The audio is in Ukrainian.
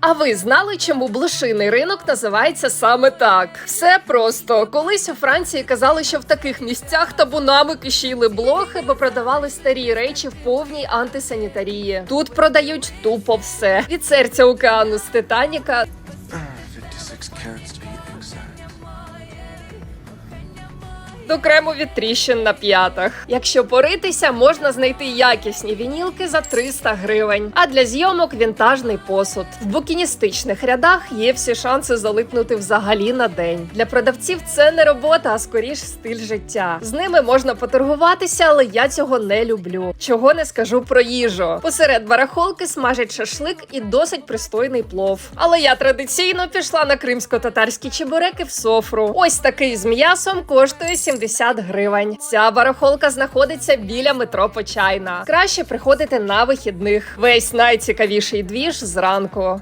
А ви знали, чому блошиний ринок називається саме так? Все просто колись у Франції казали, що в таких місцях табунами кишіли блохи, бо продавали старі речі в повній антисанітарії. Тут продають тупо все від серця океану з Титаніка 56 carats to be exact. До крему від тріщин на п'ятах. Якщо поритися, можна знайти якісні вінілки за 300 гривень. А для зйомок вінтажний посуд. В букіністичних рядах є всі шанси залипнути взагалі на день. Для продавців це не робота, а скоріш стиль життя. З ними можна поторгуватися, але я цього не люблю. Чого не скажу про їжу. Посеред барахолки смажать шашлик і досить пристойний плов. Але я традиційно пішла на кримсько-татарські чебуреки в софру. Ось такий з м'ясом коштує 70 гривень. Ця барахолка знаходиться біля метро Почайна. Краще приходити на вихідних. Весь найцікавіший двіж зранку.